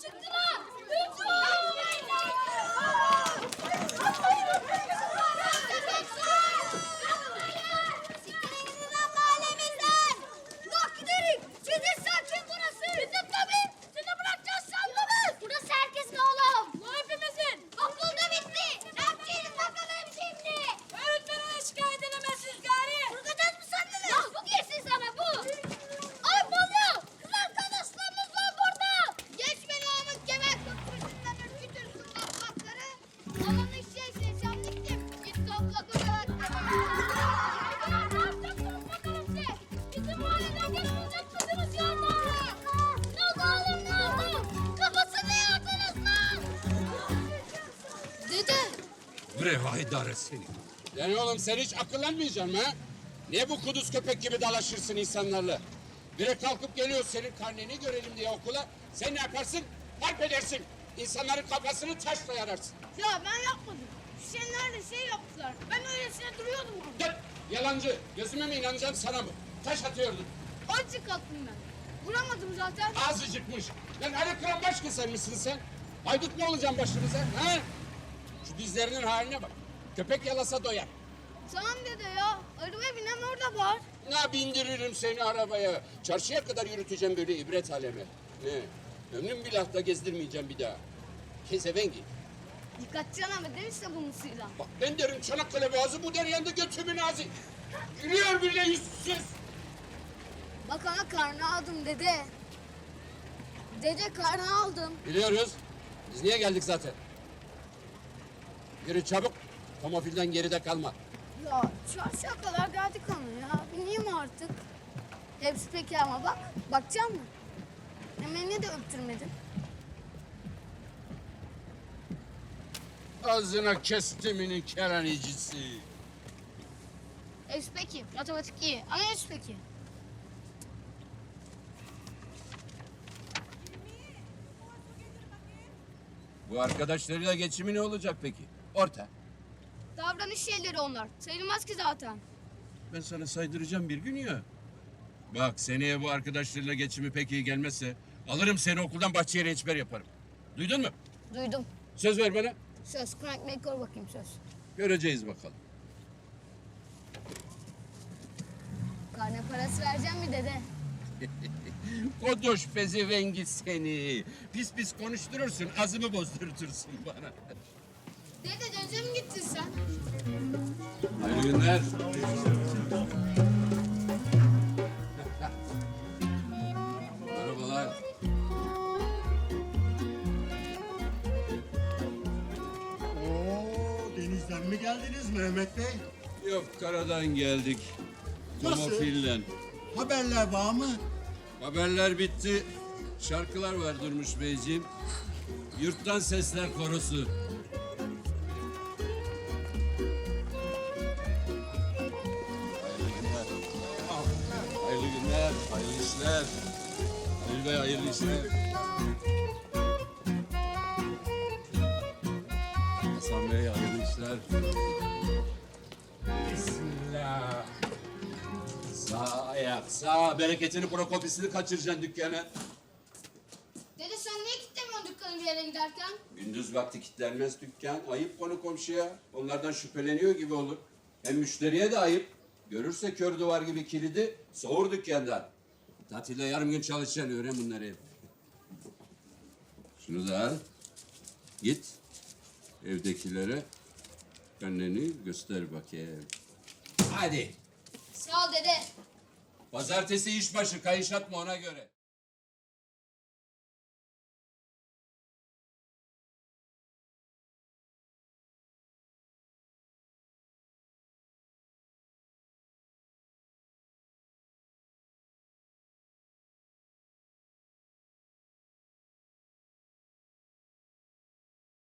çıktılar! Revahidar seni. Yani oğlum sen hiç akıllanmayacaksın ha? Niye bu kuduz köpek gibi dalaşırsın insanlarla? Biri kalkıp geliyor senin karneni görelim diye okula. Sen ne yaparsın? Harp edersin. İnsanların kafasını taşla yararsın. Ya ben yapmadım. De şey yaptılar. Ben öylesine duruyordum orada. Gel yalancı. Gözüme mi inanacaksın sana mı? Taş atıyordun. Azıcık attım ben. Vuramadım zaten. Ağzı çıkmış. Lan Ali Kıran başka sen misin sen? Haydut mu olacaksın başımıza? Ha? Şu dizlerinin haline bak. Köpek yalasa doyar. Tamam dede ya. Arabaya binen orada var. Ne bindiririm seni arabaya. Çarşıya kadar yürüteceğim böyle ibret aleme. Ne? Ömrüm bilahta gezdirmeyeceğim bir daha. Kesevengi. Dikkatli ama demişse bunusuyla. Bak ben derim Çanakkale boğazı bu der yanında götümün ağzı. Gülüyor bile yüzsüz. Bak ana karnı aldım dede. Dede karnı aldım. Biliyoruz. Biz niye geldik zaten? Yürü çabuk. Tomofilden geride kalma. Ya çarşıya kadar geldik ama ya. Bineyim artık. Hepsi peki ama bak. Bakacak mı? Niye de öptürmedin? Ağzına kestiminin keranicisi. Hepsi peki. Matematik iyi. Ama hepsi peki. Bu arkadaşlarıyla geçimi ne olacak peki? Orta. Davranış şeyleri onlar. Sayılmaz ki zaten. Ben sana saydıracağım bir gün ya. Bak seneye bu arkadaşlarıyla geçimi pek iyi gelmezse alırım seni okuldan bahçeye rençber yaparım. Duydun mu? Duydum. Söz ver bana. Söz. Crank maker bakayım söz. Göreceğiz bakalım. Karne parası vereceğim mi dede? Kodoş pezevengi seni. Pis pis konuşturursun, azımı bozdurtursun bana. Dede dönece mi gittin sen? Hayırlı günler. Merhabalar. Oo, denizden mi geldiniz Mehmet Bey? Yok karadan geldik. Nasıl? Tomofil'den. Haberler var mı? Haberler bitti. Şarkılar var Durmuş Beyciğim. Yurttan Sesler Korosu. İşler. Halil Bey hayırlı işler. Hasan Bey hayırlı işler. Bismillah. Sağ ayak, sağ. Bereketini, prokopisini kaçıracaksın dükkana. Dede sen niye kilitlemiyorsun dükkanı bir yere giderken? Gündüz vakti kilitlenmez dükkan. Ayıp konu komşuya. Onlardan şüpheleniyor gibi olur. Hem müşteriye de ayıp. Görürse kör duvar gibi kilidi soğur dükkandan. Tatilde yarım gün çalışacaksın. Öğren bunları. Şunu da al. Git. Evdekilere anneni göster bakayım. Hadi. Sağ ol dede. Pazartesi işbaşı kayış atma ona göre.